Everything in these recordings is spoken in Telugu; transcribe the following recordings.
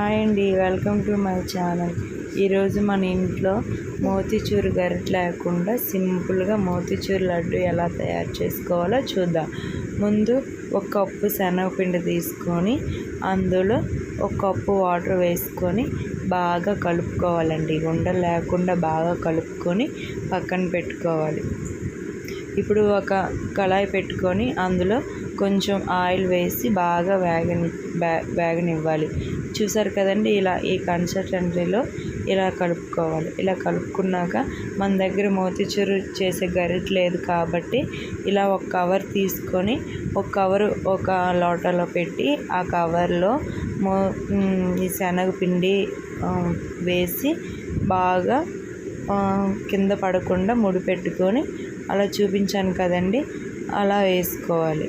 హాయ్ అండి వెల్కమ్ టు మై ఛానల్. ఈరోజు మన ఇంట్లో మోతీచూరు గరిట లేకుండా సింపుల్గా మోతిచూరు లడ్డు ఎలా తయారు చేసుకోవాలో చూద్దాం. ముందు ఒక కప్పు శనగపిండి తీసుకొని అందులో ఒక కప్పు వాటర్ వేసుకొని బాగా కలుపుకోవాలండి. ఉండలు లేకుండా బాగా కలుపుకొని పక్కన పెట్టుకోవాలి. ఇప్పుడు ఒక కళాయి పెట్టుకొని అందులో కొంచెం ఆయిల్ వేసి బాగా వేగని వేగనివ్వాలి. చూసారు కదండి ఇలా ఈ కన్సల్టెంట్రీలో ఇలా కలుపుకోవాలి. ఇలా కలుపుకున్నాక మన దగ్గర మోతిచూరు చేసే గరిట లేదు కాబట్టి ఇలా ఒక కవర్ తీసుకొని ఒక కవరు ఒక లోటలో పెట్టి ఆ కవర్లో మో ఈ శనగపిండి వేసి బాగా కింద పడకుండా ముడి పెట్టుకొని అలా చూపించాను కదండి. అలా వేసుకోవాలి.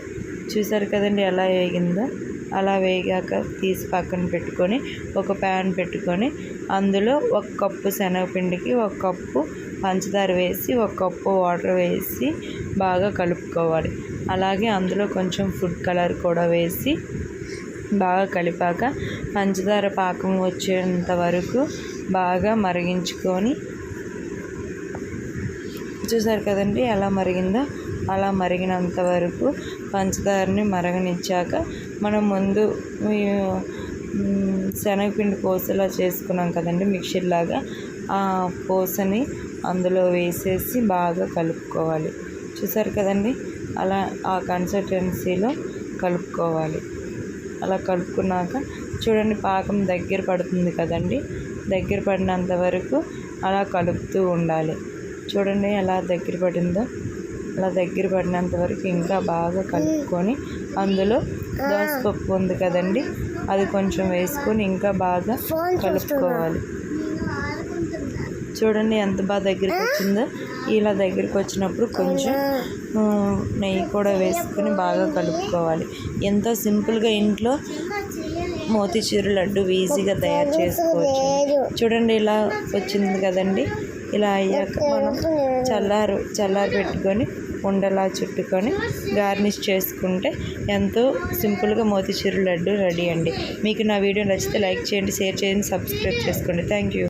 చూసారు కదండి ఎలా వేగిందో? అలా వేగాక తీసి పక్కన పెట్టుకొని ఒక ప్యాన్ పెట్టుకొని అందులో ఒక కప్పు శనగపిండికి ఒక కప్పు పంచదార వేసి ఒక కప్పు వాటర్ వేసి బాగా కలుపుకోవాలి. అలాగే అందులో కొంచెం ఫుడ్ కలర్ కూడా వేసి బాగా కలిపాక పంచదార పాకం వచ్చేంత వరకు బాగా మరిగించుకొని చూసారు కదండి ఎలా మరిగిందో? అలా మరిగినంత వరకు పంచదారని మరగనిచ్చాక మనం ముందు శనగపిండి పోసలా చేసుకున్నాం కదండి మిక్సీలాగా. ఆ పూసని అందులో వేసేసి బాగా కలుపుకోవాలి. చూసారు కదండి అలా ఆ కన్సిస్టెన్సీలో కలుపుకోవాలి. అలా కలుపుకున్నాక చూడండి పాకం దగ్గర పడుతుంది కదండి దగ్గర పడినంత వరకు అలా కలుపుతూ ఉండాలి. చూడండి ఎలా దగ్గర పడిందో. అలా దగ్గర పడినంత వరకు ఇంకా బాగా కలుపుకొని అందులో దోసపప్పు ఉంది కదండి అది కొంచెం వేసుకొని ఇంకా బాగా కలుపుకోవాలి. చూడండి ఎంత బాగా దగ్గరికి వచ్చిందో. ఇలా దగ్గరికి వచ్చినప్పుడు కొంచెం నెయ్యి కూడా వేసుకొని బాగా కలుపుకోవాలి. ఎంతో సింపుల్గా ఇంట్లో మోతీచూరు లడ్డు ఈజీగా తయారు చేసుకోవచ్చు. చూడండి ఇలా వచ్చింది కదండి. ఇలా అయ్యాక మనం చల్లారు చల్లారు పెట్టుకొని ఉండలా చుట్టుకొని గార్నిష్ చేసుకుంటే ఎంతో సింపుల్గా మోతీచూరు లడ్డు రెడీ అండి. మీకు నా వీడియో నచ్చితే లైక్ చేయండి షేర్ చేయండి సబ్స్క్రైబ్ చేసుకోండి. Thank you.